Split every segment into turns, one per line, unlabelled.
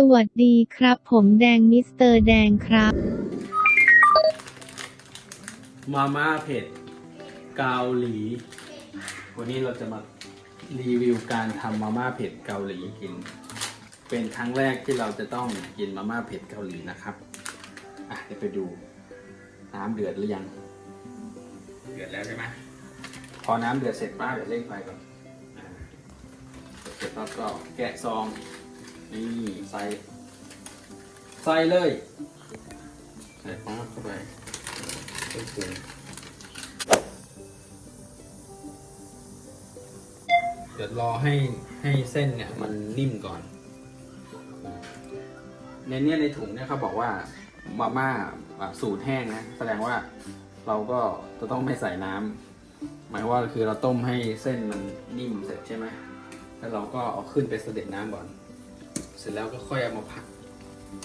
สวัสดีครับ ผมแดงมิสเตอร์แดงครับ
มาม่าเผ็ดเกาหลี วันนี้เราจะมารีวิวการทำมาม่าเผ็ดเกาหลีกิน เป็นครั้งแรกที่เราจะต้องกินมาม่าเผ็ดเกาหลีนะครับ อะเดี๋ยวไปดู น้ำเดือดหรือยัง เดือดแล้วใช่ไหมพอน้ำเดือดเสร็จป้าเดี๋ยวเร่งไฟก่อนอ่าเสร็จแล้วก็แกะซอง นี่ใส่ ใส่เลย ใส่ป้าเข้าไปเครื่องปรุงเดี๋ยวรอให้ให้เส้นเนี่ย มันนิ่มก่อน ในเนี้ยในถุงเนี่ยเขาบอกว่ามาม่าแบบสูตรแห้งนะ แสดงว่าเราก็จะต้องไม่ใส่น้ำหมายว่าคือเราต้มให้เส้นมันนิ่มเสร็จใช่ไหมแล้วเราก็เอาขึ้นไปเสด็จน้ำก่อน เสร็จแล้วก็ค่อยเอามาผัด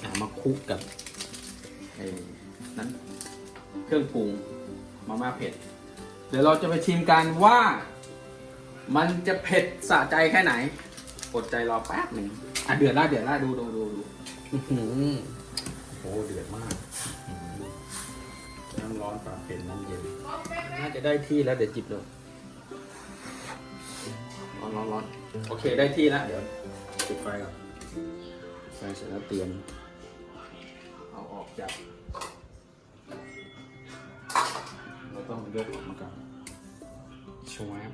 อ่ามาคลุกกับไอ้นั้นเครื่องปรุงมาม่าเผ็ด เดี๋ยวเราจะไปชิมกันว่า มันจะเผ็ดสะใจแค่ไหนอดใจรอแป๊บหนึ่งอะเดือดละเดือดละดูดูดูดูอื้อหือโอ้เดือดมากอื้อหือน้ำร้อนปากเป็นน้ำเย็นน่าจะได้ที่แล้วเดี๋ยวจิบเลยร้อนร้อนร้อนโอเคได้ที่แล้วเดี๋ยวปิดไฟก่อน ไฟเสร็จแล้วเตรียมเอาออกจากเราต้องยกออกมาก่อนชวบ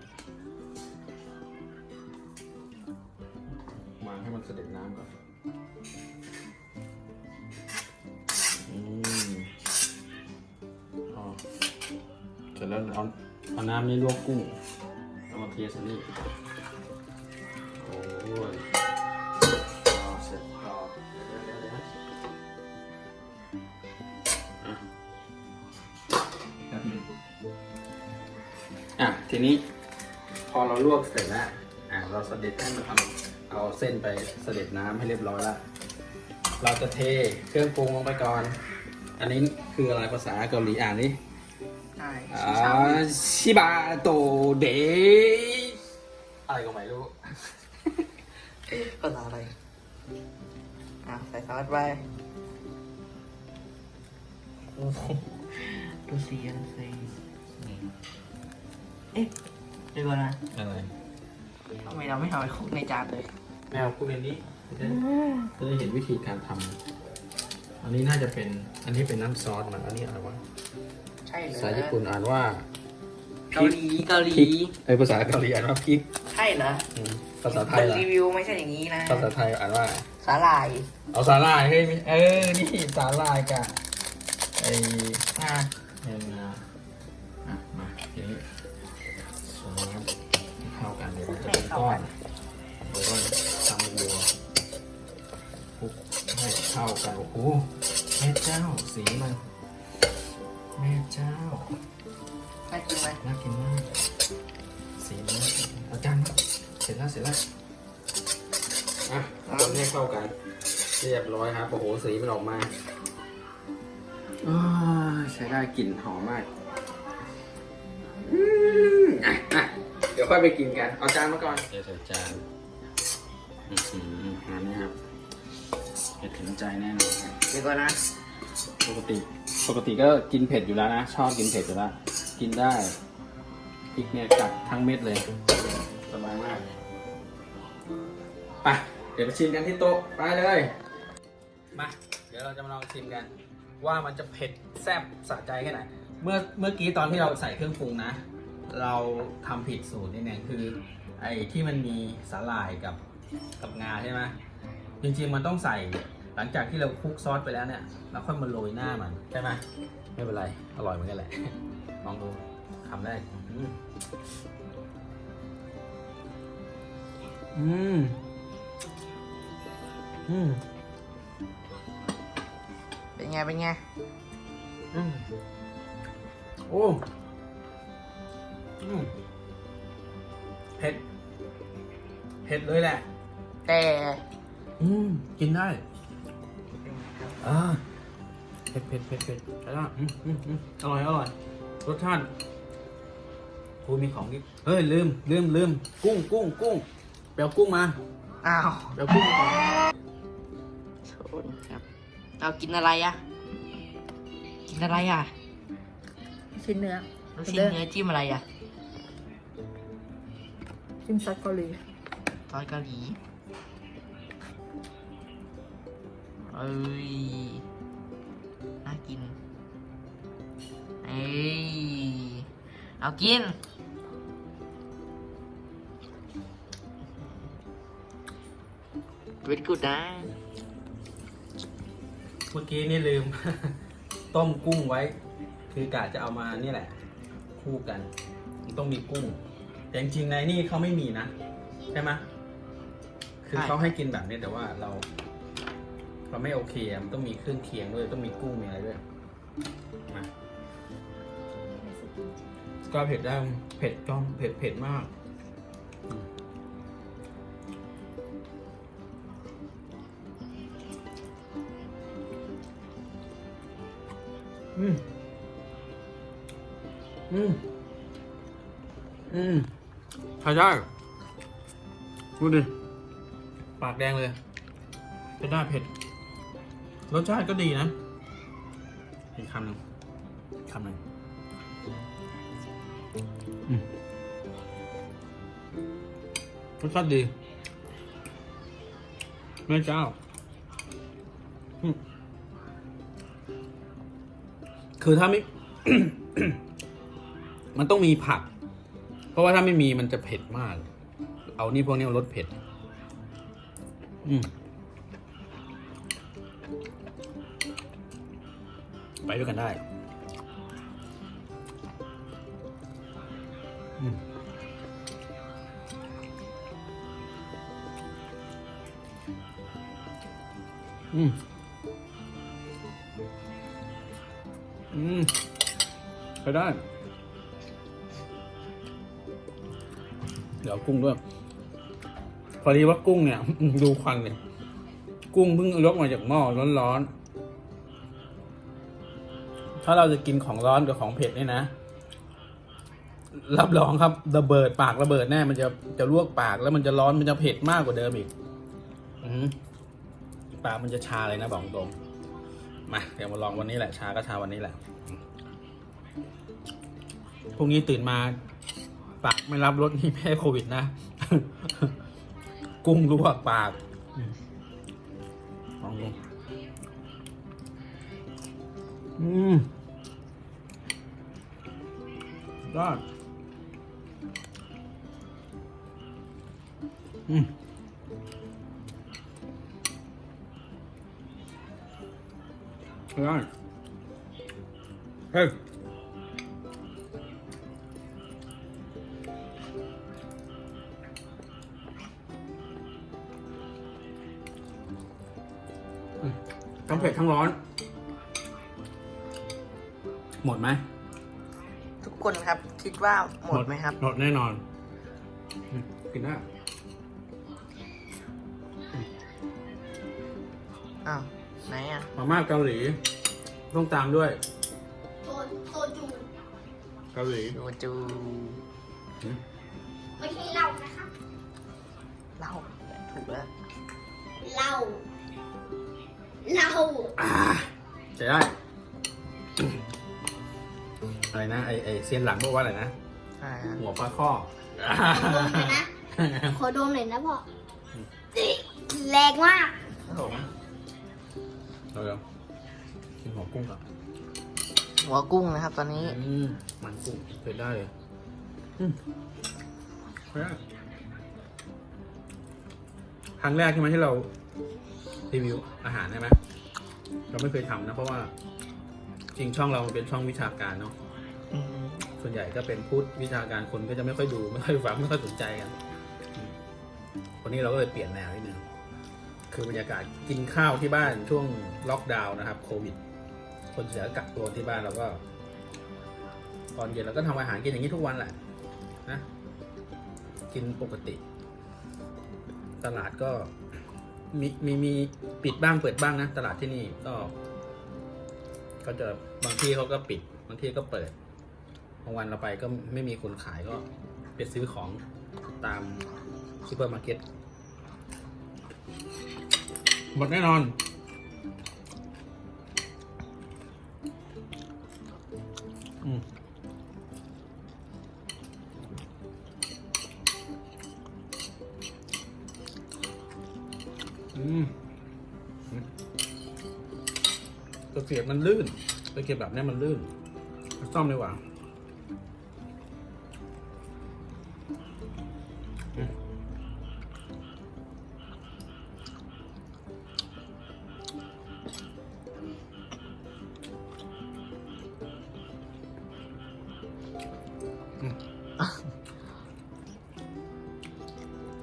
วางให้มันเสด็จน้ำก่อนอืมอ๋อเสร็จแล้วเอาเอาน้ำนี้ลวกกุ้งเอามาเทใส่นี่โอ้ย อะทีนี้พอเราลวกเสร็จแล้วอะเราเสด็จให้มันทำเอาเส้นไปเสด็จน้ำให้เรียบร้อยแล้วเราจะเทเครื่องปรุงลงไปก่อน อันนี้คืออะไรภาษาเกาหลีอ่านนี่
ใช่
อ่าชิบะโตเดอะไรก็ไม่รู้
ภาษาอะไรอะใส่ซอสไป โอ้โหดูสีดูสีเอ๊ะเดี๋ยวก่อนนะ
อะไร
ทำไมเราไม่เอาไปคลุกในจานเลย
แมวพูดเรื่องนี้จะได้จะได้เห็นวิธีการทำอันนี้น่าจะเป็นอันนี้เป็นน้ำซอสมันอันนี้อะไรวะ
ใช่เลย
ภาษาญี่ปุ่นอ่านว่า
เกาหลีเกาหลี
พริกเอ้ยภาษาเกาหลีอ่านว่าพริก
ใช่เหรอ
อืมภาษาไทย
เป็น
ล่ะ
รีวิวไม่ใช่อย่างนี้นะ
ภาษาไทยอ่านว่า
สาหร่าย
เอาสาหร่ายเฮ้ยมีเออ นี่สาหร่ายกะไอ้
อ่ะ
เอ็นนะอะมาทีนี้สวมให้เข้ากันเดี๋ยวมันจะเป็นก้อนเดี๋ยวก็ทำวัวคลุกให้เข้ากันโอ้โหแม่เจ้าสีมันแม่เจ้า
น่ากินไหม
น่ากินมากสีมันน่ากินอาจารย์เสร็จแล้วเสร็จแล้วอะคนให้เข้ากัน เรียบร้อยครับโอ้โหสีมันออกมา อ้าวใช้ได้กลิ่นหอมมากอืมอะอะเดี๋ยวค่อยไปกินกัน เอาจานมาก่อน เดี๋ยวใส่จานอือหืออันนี้ครับเผ็ดถึงใจแน่นอนครับ
เดี๋ยวก่อนนะ
ปกติ ปกติก็กินเผ็ดอยู่แล้วนะ ชอบกินเผ็ดอยู่แล้ว กินได้พริกเนี่ยกัดทั้งเม็ดเลย สบายมากไปเดี๋ยวไปชิมกันที่โต๊ะ ไปเลย มา เดี๋ยวเราจะมาลองชิมกัน ว่ามันจะเผ็ดแซ่บสะใจแค่ไหน เมื่อเมื่อกี้ตอนที่เราใส่เครื่องปรุงนะ เราทำผิดสูตรนิดนึงคือ ไอ้ที่มันมีสาหร่ายกับกับงาใช่ไหมจริงๆมันต้องใส่หลังจากที่เราคลุกซอสไปแล้วเนี่ยเราค่อยมาโรยหน้ามันใช่ไหมไม่เป็นไร อร่อยเหมือนกันแหละ ลองดูคำแรกอืมอืม อืม
เป็นไง เป็นไง
อืมโอ้อืมเผ็ด เผ็ดเลยแหละ
แต่
อืมกินได้อ่าเผ็ดเผ็ดเผ็ดเผ็ดใช่ได้อืมอืมอืมอร่อยอร่อยรสชาติโอ้มีของอีกเฮ้ยลืมลืมลืมกุ้งกุ้งกุ้งไปเอากุ้งมา
อ้าว
ไปเอากุ้งมาก่อน
ครับ เอากินอะไรอะกินอะไรอะ
ชิ้นเนื้อ
ลูกชิ้นเนื้อจิ้มอะไรอะ
จิ้มซอสเกาหลี
ซอสเกาหลีเอ้ยน่ากินเอ้ยเอากินเวทกูดนะ
เมื่อกี้นี่ลืม ต้มกุ้งไว้ คือกะจะเอามานี่แหละ คู่กันมันต้องมีกุ้ง แต่จริงๆในนี่เขาไม่มีนะใช่ไหมคือเขาให้กินแบบนี้แต่ว่าเราเราไม่โอเคมันต้องมีเครื่องเคียงด้วยต้องมีกุ้งมีอะไรด้วยมาก็เผ็ดได้เผ็ดจอมเผ็ดเผ็ดมาก อืมอืมอืมใช้ได้ดูดิ ปากแดงเลยจะได้เผ็ด รสชาติก็ดีนะอีกคำหนึ่งคำหนึ่งอืมรสชาติดีแม่เจ้าอืม คือถ้าไม่ มันต้องมีผัก เพราะว่าถ้าไม่มีมันจะเผ็ดมาก เอานี่พวกนี้รสเผ็ด อืมไปด้วยกันได้ อืม ไปได้ เดี๋ยวกุ้งด้วย พอดีว่ากุ้งเนี่ย ดูควันเลยกุ้งเพิ่งยกมาจากหม้อร้อนๆ ถ้าเราจะกินของร้อนกับของเผ็ดเนี่ยนะ รับรองครับระเบิดปากระเบิดแน่ มันจะจะลวกปากแล้วมันจะร้อนมันจะเผ็ดมากกว่าเดิมอีกปากมันจะชาเลยนะบอกตรงมาเดี๋ยวมาลองวันนี้แหละ ชาก็ชาวันนี้แหละ พรุ่งนี้ตื่นมาปากไม่รับรสนี่แพ้โควิดนะ กุ้งลวกปากอืมลองดูอืมยอดอืมยอดเฮ้ย ทั้งเผ็ดทั้งร้อน หมดไหม
ทุกคนครับ คิดว่าหมดไหมครับ
หมดแน่นอนอืมกินได้
อ้าวไหนอะ
มาม่าเกาหลี ต้องตามด้วย
โซโซจู
เกาหลี
โดจู
ใช้
ได้ อะไรนะไอไอเซียนหลังบอกว่าอะไรนะ
ใช่ครับ
หัวปลาข้อ
ดมเลยนะขอดมเลยนะพ่อแรงมาก
ครับผม
เราเดี๋ยวกินหัวกุ้งก่อน
หัวกุ้งนะครับ ตอนนี้
อืมมันกุ้งเผ็ดได้เลยอืมเผ็ดได้ครั้งแรกใช่ไหมที่เรารีวิวอาหารใช่ไหม เราไม่เคยทำนะ เพราะว่า จริงช่องเรามันเป็นช่องวิชาการเนาะ
อืม
ส่วนใหญ่ก็เป็นพูดวิชาการคนก็จะไม่ค่อยดูไม่ค่อยฟังไม่ค่อยสนใจกันอืมวันนี้เราก็เลยเปลี่ยนแนวนิดนึงคือบรรยากาศกินข้าวที่บ้านช่วงล็อกดาวน์นะครับโควิด คนเสียกักตัวที่บ้านเราก็ ตอนเย็นเราก็ทำอาหารกินอย่างนี้ทุกวันแหละนะกินปกติ ตลาดก็ มีมีมีปิดบ้างเปิดบ้างนะตลาดที่นี่ก็ ก็จะบางที่เขาก็ปิด บางที่ก็เปิดบางวันเราไปก็ไม่มีคนขายก็ไปซื้อของตามซูเปอร์มาร์เก็ตหมดแน่นอน อืม ตะเกียบมันลื่นตะเกียบแบบนี้มันลื่นซ่อมดีกว่าอืมอืม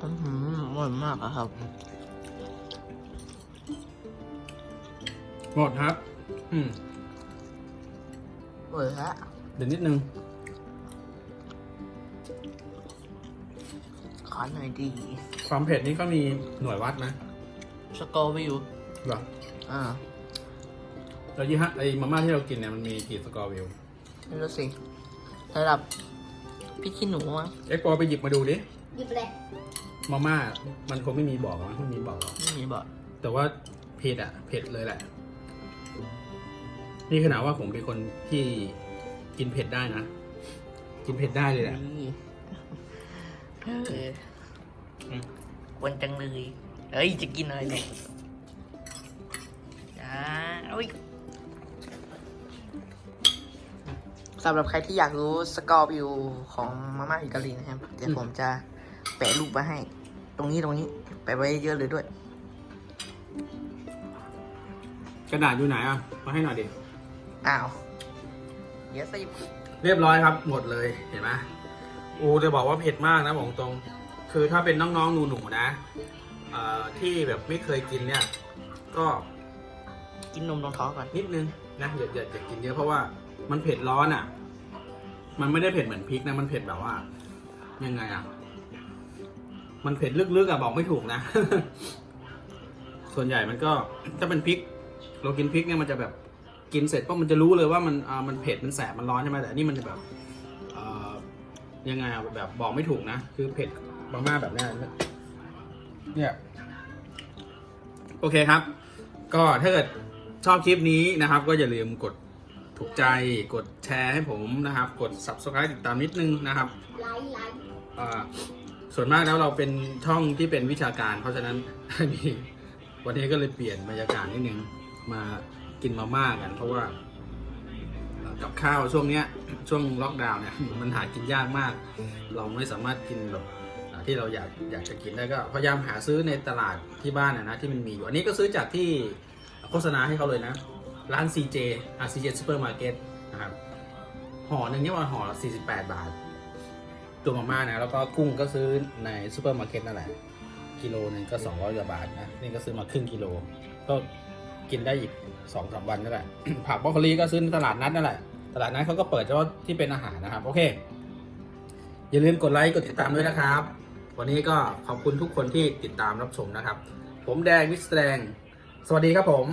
อือหืออร่อยมากอะครับ
หมดครับ อืม
อร่อยฮะ
เดี๋ยวนิดนึง
ขอหน่อยดี
ความเผ็ดนี่ก็มีหน่วยวัดนะ
สกอร์วิว
เหรอ
อ่า
แล้วยี่ห้อไอ้มาม่าที่เรากินเนี่ยมันมีกี่สกอร์วิว
ไม่รู้สิระดับพี่ขี้หนูอะ
เอ็กปอไปหยิบมาดูดิ
หยิบเลย
มาม่ามันคงไม่มีบอกหรอกไม่มีบอกหรอก
ไม่มีบอก
แต่ว่าเผ็ดอะเผ็ดเลยแหละ นี่ขนาดว่าผมเป็นคนที่กินเผ็ดได้นะ กินเผ็ดได้เลยแหละ
นี่เออ
อืม
กวนจังเลยเฮ้ย จะกินอะไรเนี่ยจ้าอุ้ยสำหรับใครที่อยากรู้สกอร์วิวของมาม่าอิตาลีนะครับ เดี๋ยวผมจะแปะรูปมาให้ ตรงนี้ตรงนี้ แปะไว้เยอะเลยด้วย
กระดาษอยู่ไหนอะ มาให้หน่อยดิ
อ้าวเดี๋ยวสิ
เรียบร้อยครับหมดเลยเห็นไหมอูจะบอกว่าเผ็ดมากนะบอกตรง คือถ้าเป็นน้องๆหนูๆนะเอ่อที่แบบไม่เคยกินเนี่ย ก็
กินนมรองท้องก่อน
นิดนึงนะอย่าอย่าอย่ากินเยอะเพราะว่ามันเผ็ดร้อนอะ มันไม่ได้เผ็ดเหมือนพริกนะมันเผ็ดแบบว่า ยังไงอะ มันเผ็ดลึกๆอะบอกไม่ถูกนะ ส่วนใหญ่มันก็ถ้าเป็นพริก เรากินพริกเนี่ยมันจะแบบ กินเสร็จปุ๊บมันจะรู้เลยว่ามันอ่ามันเผ็ดมันแสบมันร้อนใช่ไหมแต่อันนี่มันจะแบบอ่อยังไงอะแบบบอกไม่ถูกนะคือเผ็ดมากๆแบบเนี้ยเนี่ยโอเคครับ ก็ถ้าเกิดชอบคลิปนี้นะครับ ก็อย่าลืมกดถูกใจกดแชร์ให้ผมนะครับ กด subscribe ติดตามนิดนึงนะครับ
ไลค์ไลค์
อ่าส่วนมากแล้วเราเป็นช่องที่เป็นวิชาการ เพราะฉะนั้นวันนี้ก็เลยเปลี่ยนบรรยากาศนิดนึงมา กินมาม่ากัน เพราะว่า กับข้าวช่วงเนี้ย ช่วงล็อกดาวน์เนี่ยมันหากินยากมาก เราไม่สามารถกินแบบที่เราอยากอยากจะกินได้ก็พยายามหาซื้อในตลาดที่บ้านนะนะที่มันมีอยู่ อันนี้ก็ซื้อจากที่โฆษณาให้เขาเลยนะ ร้าน CJ อะ CJ Supermarket นะครับห่อหนึ่งเนี่ยว่าห่อ48 บาท ตัวมาม่านะ แล้วก็กุ้งก็ซื้อในซูเปอร์มาร์เก็ตนั่นแหละ กิโลหนึงก็ 200กว่าบาทนะ นี่ก็ซื้อมาครึ่งกิโล ก็ กินได้อีกสองสามวันนั่นแหละ ผักบรอกโคลีก็ซื้อในตลาดนัดนั่นแหละ ตลาดนัดเขาก็เปิดเฉพาะที่เป็นอาหารนะครับ โอเค อย่าลืมกดไลค์กดติดตามด้วยนะครับ วันนี้ก็ขอบคุณทุกคนที่ติดตามรับชมนะครับ ผมแดงวิสแดง สวัสดีครับผม